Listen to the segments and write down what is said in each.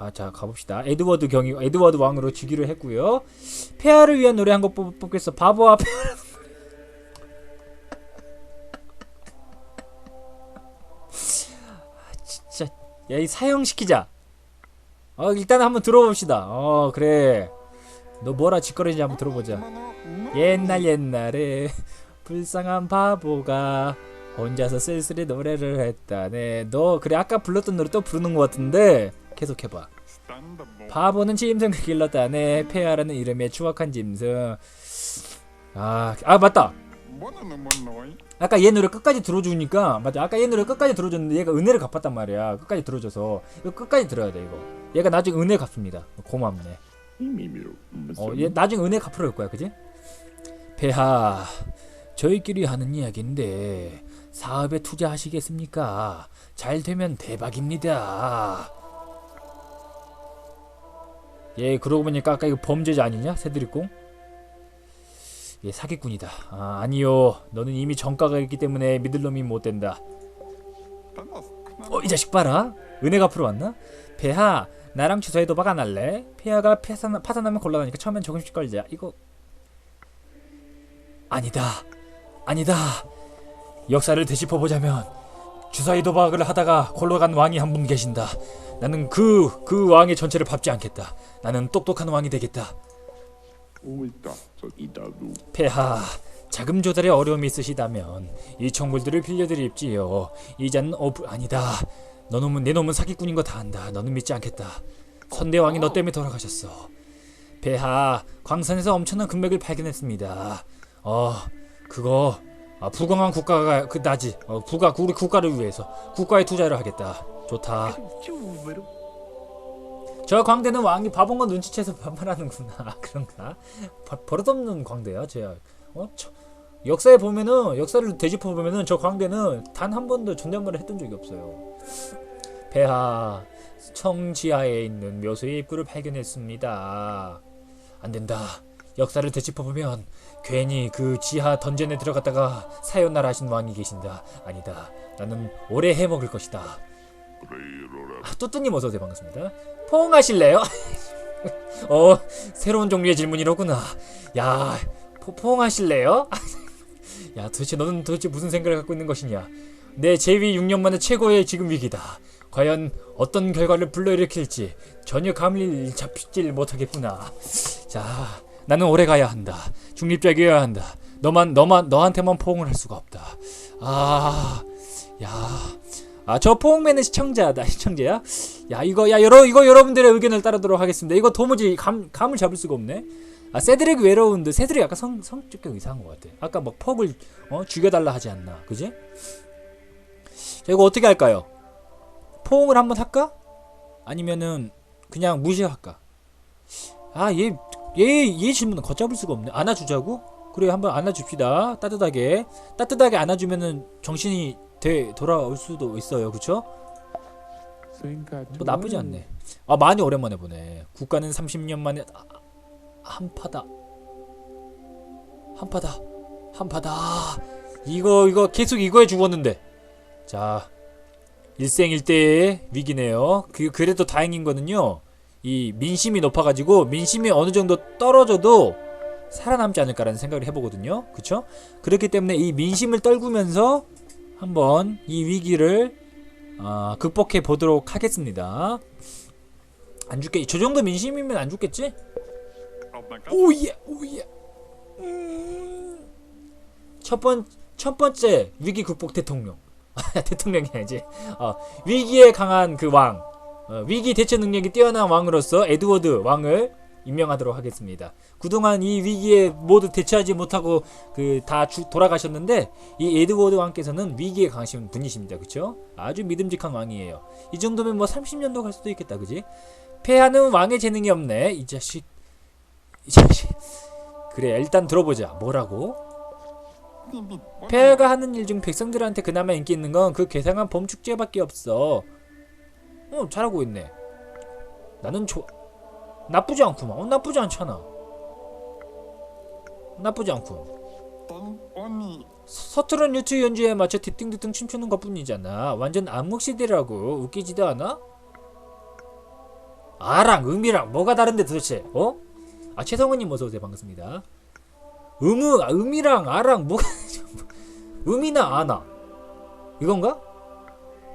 가 자 가봅시다. 에드워드 경이 에드워드 왕으로 즉위를 했고요. 폐하를 위한 노래 한 곡 뽑겠어. 바보와 폐하. 아, 진짜 야 이 사형 시키자. 어 일단 한번 들어봅시다. 어 그래. 너 뭐라 짓거리는지 한번 들어보자. 옛날 옛날에 불쌍한 바보가 혼자서 쓸쓸히 노래를 했다네. 너 그래 아까 불렀던 노래 또 부르는 것 같은데 계속 해봐. 바보는 짐승을 길렀다네. 폐하라는 이름의 추악한 짐승. 아, 아 맞다. 아까 얘 노래 끝까지 들어주니까 맞아. 아까 얘 노래 끝까지 들어줬는데 얘가 은혜를 갚았단 말이야. 끝까지 들어줘서 이거 끝까지 들어야 돼 이거. 얘가 나중에 은혜 갚습니다. 고맙네. 어, 얘 나중에 은혜 갚으러 올 거야, 그지? 폐하, 저희끼리 하는 이야기인데 사업에 투자하시겠습니까? 잘 되면 대박입니다. 예, 그러고 보니까 아까 이거 범죄자 아니냐? 새드립공? 예, 사기꾼이다. 아, 아니요. 너는 이미 정가가 있기 때문에 믿을 놈이 못 된다. 어, 이 자식 봐라. 은혜 갚으러 왔나? 폐하, 나랑 주사위 도박 안 할래? 폐하가 파산, 파산하면 곤란하니까 처음엔 조금씩 걸자. 이거 아니다. 아니다. 역사를 되짚어 보자면 주사위 도박을 하다가 골로 간 왕이 한 분 계신다. 나는 그 그 왕의 전체를 밟지 않겠다. 나는 똑똑한 왕이 되겠다. 폐하, 자금 조달에 어려움이 있으시다면 이 청물들을 빌려드립지요. 이자는 오브 아니다. 너놈은 내 놈은 사기꾼인 거 다 안다. 너는 믿지 않겠다. 선대왕이 너 때문에 돌아가셨어. 폐하, 광산에서 엄청난 금맥을 발견했습니다. 어, 그거 아, 부강한 국가가 그 나지. 어, 부가 우리 국가를 위해서 국가에 투자를 하겠다. 좋다. 저 광대는 왕이 바본 거 눈치채서 반말하는구나. 아, 그런가? 버, 버릇없는 광대야, 제. 어, 저, 역사에 보면은 역사를 되짚어 보면은 저 광대는 단 한 번도 존댓말을 했던 적이 없어요. 폐하, 청지하에 있는 묘소의 입구를 발견했습니다. 안 된다. 역사를 되짚어 보면 괜히 그 지하 던전에 들어갔다가 사요나라 하신 왕이 계신다. 아니다. 나는 오래 해먹을 것이다. 아, 뚜뚜님 어서 오세요 반갑습니다. 포옹하실래요? 어 새로운 종류의 질문이로구나. 야 포, 포옹하실래요? 야 도대체 너는 도대체 무슨 생각을 갖고 있는 것이냐? 내 재위 6년 만에 최고의 지금 위기다. 과연 어떤 결과를 불러일으킬지 전혀 감을 잡히질 못하겠구나. 자, 나는 오래 가야 한다. 중립적이어야 한다. 너만 너만 너한테만 포옹을 할 수가 없다. 아, 야, 아 저 포옹맨은 시청자다 시청자야. 야 이거 야 여러 이거 여러분들의 의견을 따르도록 하겠습니다. 이거 도무지 감 감을 잡을 수가 없네. 아 세드릭 외로운데 세드릭 약간 성 성격이 이상한 것 같아. 아까 막 퍽을 어 죽여달라 하지 않나, 그지? 자 이거 어떻게 할까요? 포옹을 한번 할까? 아니면은 그냥 무시할까? 아, 얘, 얘, 얘 질문은 걷잡을 수가 없네. 안아주자고? 그래, 한번 안아줍시다. 따뜻하게. 따뜻하게 안아주면은 정신이 되, 돌아올 수도 있어요. 그쵸? 뭐 나쁘지 않네. 아, 많이 오랜만에 보네. 국가는 30년 만에 아, 한파다. 한파다. 한파다. 이거, 이거 계속 이거에 죽었는데. 자, 일생일대의 위기네요. 그 그래도 다행인 거는요. 이 민심이 높아가지고 민심이 어느 정도 떨어져도 살아남지 않을까라는 생각을 해보거든요. 그쵸? 그렇기 때문에 이 민심을 떨구면서 한번 이 위기를 아, 극복해 보도록 하겠습니다. 안 죽겠, 저 정도 민심이면 안 죽겠지? 오예, 오예. 음. 첫 번, 첫 번째 위기 극복 대통령. 대통령이 아니지. 어, 위기에 강한 그 왕, 어, 위기 대처 능력이 뛰어난 왕으로서 에드워드 왕을 임명하도록 하겠습니다. 그동안 이 위기에 모두 대처하지 못하고 그 다 돌아가셨는데 이 에드워드 왕께서는 위기에 강하신 분이십니다. 그쵸? 아주 믿음직한 왕이에요. 이 정도면 뭐 30년도 갈 수도 있겠다. 그지? 폐하는 왕의 재능이 없네. 이 자식. 이 자식. 그래, 일단 들어보자. 뭐라고? 폐하가 하는 일 중 백성들한테 그나마 인기 있는 건 그 괴상한 범 축제밖에 없어. 어, 잘하고 있네. 나는 좋 나쁘지 않구만. 어, 나쁘지 않잖아. 나쁘지 않군. 서투른 유튜브 연주에 맞춰 뒤뚱뒤뚱 춤추는 것뿐이잖아. 완전 암흑 시대라고 웃기지도 않아? 아랑 음이랑 뭐가 다른데 도대체 어? 아 최성훈님 어서 오세요 반갑습니다. 음은 아, 음이랑 아랑 뭐가 음이나 아나 이건가?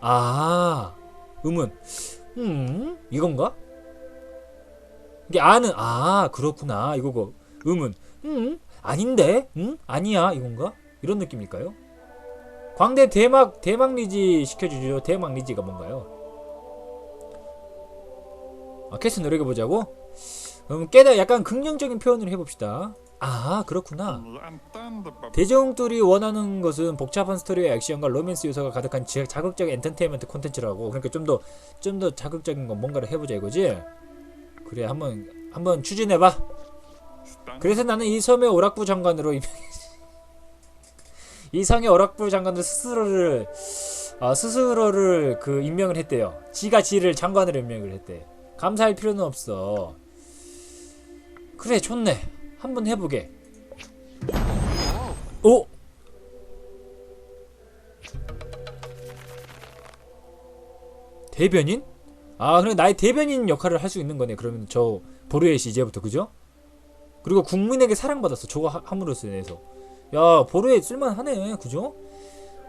아 음은 음 이건가? 이게 아는 아 그렇구나 이거고 음은 음 아닌데 음 아니야 이건가? 이런 느낌일까요? 광대 대막 대막 리지 시켜주죠. 대막 리지가 뭔가요? 아, 캐스 노력해 보자고. 그럼 깨다 약간 긍정적인 표현을 해봅시다. 아 그렇구나. 대중들이 원하는 것은 복잡한 스토리와 액션과 로맨스 요소가 가득한 지- 자극적인 엔터테인먼트 콘텐츠라고. 그러니까 좀 더 좀 더 자극적인 건 뭔가를 해보자 이거지. 그래 한번 한번 추진해봐. 그래서 나는 이 섬의 오락부 장관으로 임- 이 성의 오락부 장관으로 스스로를 아, 스스로를 그 임명을 했대요. 지가 지를 장관으로 임명을 했대. 감사할 필요는 없어. 그래 좋네. 한번 해보게. 오. 대변인? 아 그래 나의 대변인 역할을 할 수 있는 거네. 그러면 저 보르에이 씨 이제부터 그죠? 그리고 국민에게 사랑받았어. 저거 하- 함으로써 인해서. 야 보르에 쓸만하네. 그죠?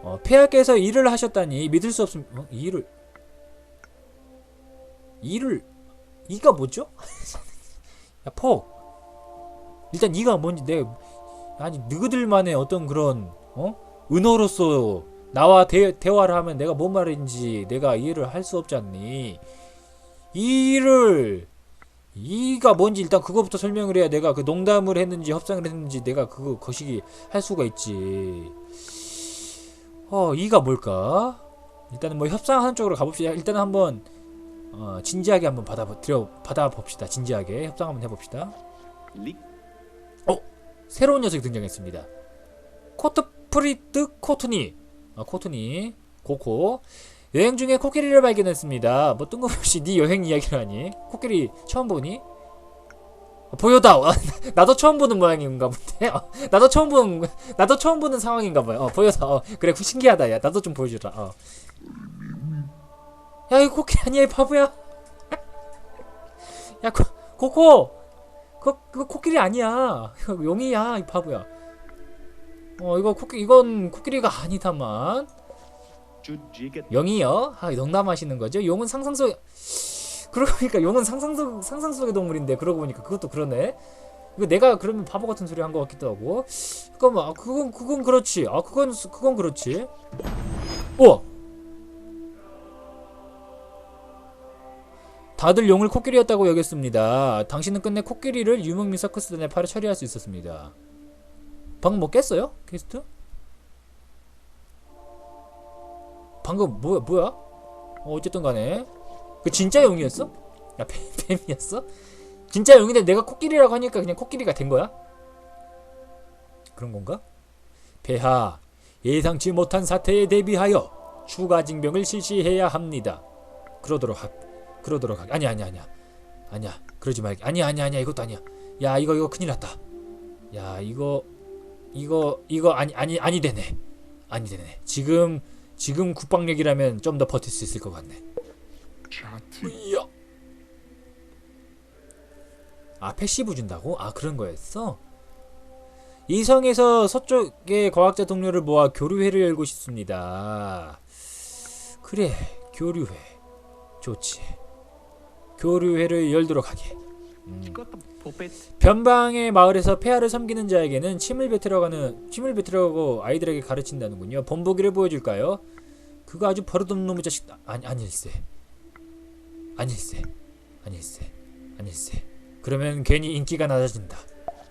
어, 폐하께서 일을 하셨다니 믿을 수 없습니다. 어? 일을 일을 이가 뭐죠? 야 폭. 일단 이가 뭔지 내 아니 너희들만의 어떤 그런 어 은어로서 나와 대, 대화를 하면 내가 뭔 말인지 내가 이해를 할 수 없지 않니? 이를 이가 뭔지 일단 그거부터 설명을 해야 내가 그 농담을 했는지 협상을 했는지 내가 그거 거시기 할 수가 있지. 어 이가 뭘까? 일단은 뭐 협상하는 쪽으로 가봅시다. 일단은 한번 어, 진지하게 한번 받아 드려 받아 봅시다. 진지하게 협상 한번 해봅시다. 새로운 녀석이 등장했습니다. 코트프리트 코트니. 아, 코트니. 코코. 여행 중에 코끼리를 발견했습니다. 뭐 뜬금없이 네 여행 이야기를 하니? 코끼리 처음 보니? 어, 보여다. 나도 처음 보는 모양인가 본데. 어, 나도 처음 보는 나도 처음 보는 상황인가 봐요. 어, 보여다. 어, 그래 신기하다. 야 나도 좀 보여주라. 어. 야 이거 코끼리 아니야 이 바보야. 야 코, 코코. 그거, 그거 코끼리 아니야. 용이야, 이 바보야. 어, 이거 코끼, 이건 코끼리가 아니다만. 용이요? 아, 농담하시는 거죠? 용은 상상 속, 그러고 보니까 용은 상상 속, 상상 속의 동물인데, 그러고 보니까 그것도 그러네. 이거 내가 그러면 바보 같은 소리 한 것 같기도 하고. 잠깐만, 아, 그건, 그건 그렇지. 아, 그건, 그건 그렇지. 우 다들 용을 코끼리였다고 여겼습니다. 당신은 끝내 코끼리를 유목민 서커스단의 팔에 처리할 수 있었습니다. 방금 뭐 깼어요? 게스트? 방금 뭐야 뭐야? 어, 어쨌든 간에 그 진짜 용이었어? 야 뱀, 뱀이었어? 진짜 용인데 내가 코끼리라고 하니까 그냥 코끼리가 된 거야? 그런 건가? 폐하 예상치 못한 사태에 대비하여 추가 징병을 실시해야 합니다. 그러도록 하, 그러도록 하게. 아니 아니 아니야. 아니야. 그러지 말게. 아니야 아니야 아니야. 이것도 아니야. 야 이거 이거 큰일 났다. 야 이거 이거 이거 아니 아니 아니 되네. 아니 되네. 지금 지금 국방력이라면 좀 더 버틸 수 있을 것 같네. 이야. 아 패시브 준다고? 아 그런 거였어? 이 성에서 서쪽의 과학자 동료를 모아 교류회를 열고 싶습니다. 그래 교류회 좋지. 교류회를 열도록 하게. 음. 변방의 마을에서 폐하를 섬기는 자에게는 침을 뱉으러 가는 침을 뱉으려고 아이들에게 가르친다는군요. 본보기를 보여줄까요? 그거 아주 버릇없는 놈의 자식 아니 아닐세. 아닐세. 아닐세. 아닐세. 그러면 괜히 인기가 낮아진다.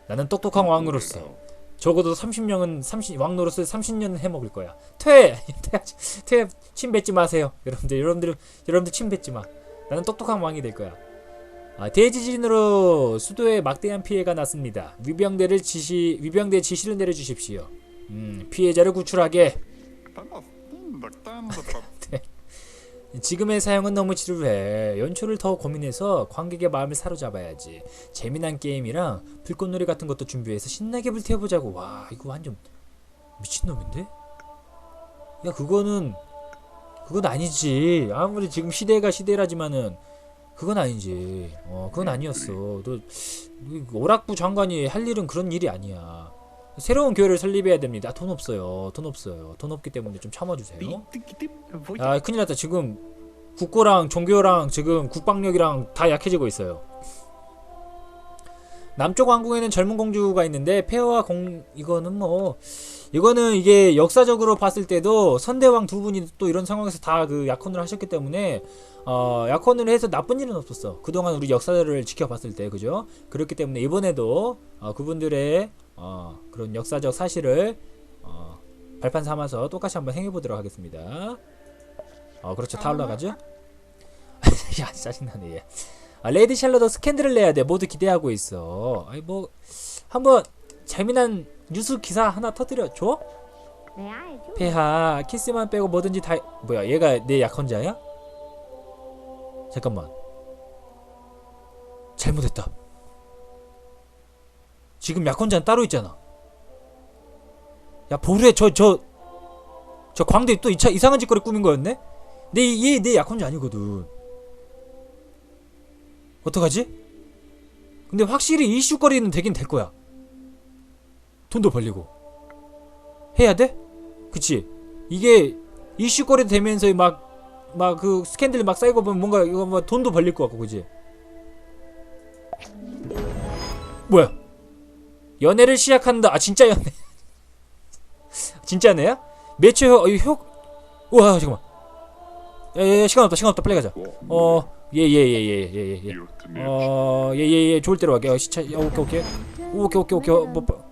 나는 똑똑한 왕으로서 적어도 30년은 30 왕노로서 30년은 해먹을 거야. 퇴! 퇴! 퇴! 침 뱉지 마세요. 여러분들 여러분들 여러분들 침 뱉지 마. 나는 똑똑한 왕이 될 거야. 아, 대지진으로 수도에 막대한 피해가 났습니다. 위병대를 지시 위병대 지시를 내려주십시오. 음, 피해자를 구출하게. 지금의 사용은 너무 지루해. 연초를 더 고민해서 관객의 마음을 사로잡아야지. 재미난 게임이랑 불꽃놀이 같은 것도 준비해서 신나게 불태워보자고. 와, 이거 완전 미친놈인데? 야, 그거는 그건 아니지. 아무리 지금 시대가 시대라지만은 그건 아니지. 어, 그건 아니었어. 너 오락부 장관이 할 일은 그런 일이 아니야. 새로운 교회를 설립해야 됩니다. 아, 돈 없어요. 돈 없어요. 돈 없기 때문에 좀 참아주세요. 아, 큰일 났다. 지금 국고랑 종교랑 지금 국방력이랑 다 약해지고 있어요. 남쪽 왕국에는 젊은 공주가 있는데 폐허와 공 이거는 뭐 이거는 이게 역사적으로 봤을 때도 선대왕 두 분이 또 이런 상황에서 다 그 약혼을 하셨기 때문에 어 약혼을 해서 나쁜 일은 없었어. 그동안 우리 역사를 지켜봤을 때 그죠? 그렇기 때문에 이번에도 어 그분들의 어 그런 역사적 사실을 어 발판 삼아서 똑같이 한번 행해 보도록 하겠습니다. 어 그렇죠. 다 올라가죠? 야 짜증나네 얘. 아, 레이디 샬럿도 스캔들을 내야 돼. 모두 기대하고 있어. 아니 뭐 한번 재미난 뉴스 기사 하나 터뜨려 줘? 네 알죠. 폐하 키스만 빼고 뭐든지 다 뭐야 얘가 내 약혼자야? 잠깐만 잘못했다. 지금 약혼자는 따로 있잖아. 야 보루에 저 저 저 광대 또 이차 이상한 짓거리 꾸민 거였네? 내 얘 내 약혼자 아니거든. 어떡하지? 근데 확실히 이슈거리는 되긴 될 거야. 돈도 벌리고. 해야 돼? 그치? 이게 이슈거리 되면서 막 막 그 스캔들 막 쌓이고 보면 뭔가 이거 뭐 돈도 벌릴 것 같고 그지? 뭐야? 연애를 시작한다. 아 진짜 연애. 진짜 연애야? 매초 효, 어, 효... 우와 잠깐만. 야야야 시간 없다 시간 없다 빨리 가자. 어 예예예 예 예 예. 어, 예, 예, 예, 좋을 대로 갈게요. 어, 시차, 야, 오케이, 오케이. 오케이, 오케이, 오케이. 어, 뭐, 뭐.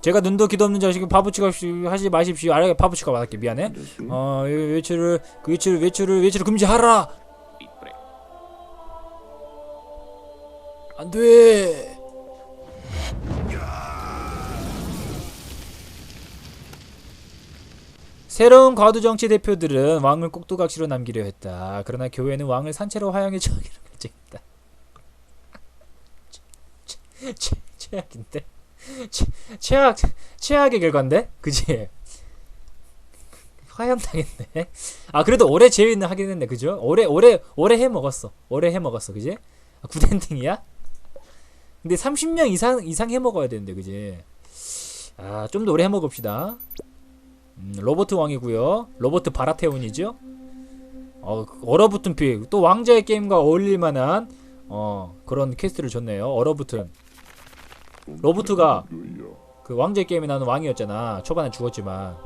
제가 눈도 귀도 없는 자식 바보치가 하지 마십시오. 알게 바보치가 맞을게. 미안해. 어, 예, 외출을, 그 외출을, 외출을, 외출을 금지하라! 안 돼! 새로운 과도 정치 대표들은 왕을 꼭두각시로 남기려 했다. 그러나 교회는 왕을 산채로 화양에 처하기로 결정했다. 최- 최- 최악인데? 최- 최악 최악의 결과인데? 그지? 화양 당했네. 아 그래도 올해 재미는 하긴 했네, 그죠? 올해 올해 올해 해 먹었어. 올해 해 먹었어, 그지? 아, 굿엔딩이야? 근데 30명 이상 이상 해 먹어야 되는데, 그지? 아 좀 더 오래 해 먹읍시다. 음, 로버트 왕이고요. 로버트 바라테온이죠. 어, 얼어붙은 픽. 또 왕자의 게임과 어울릴 만한 어, 그런 퀘스트를 줬네요. 얼어붙은. 로버트가 그 왕자의 게임에 나오는 왕이었잖아. 초반에 죽었지만.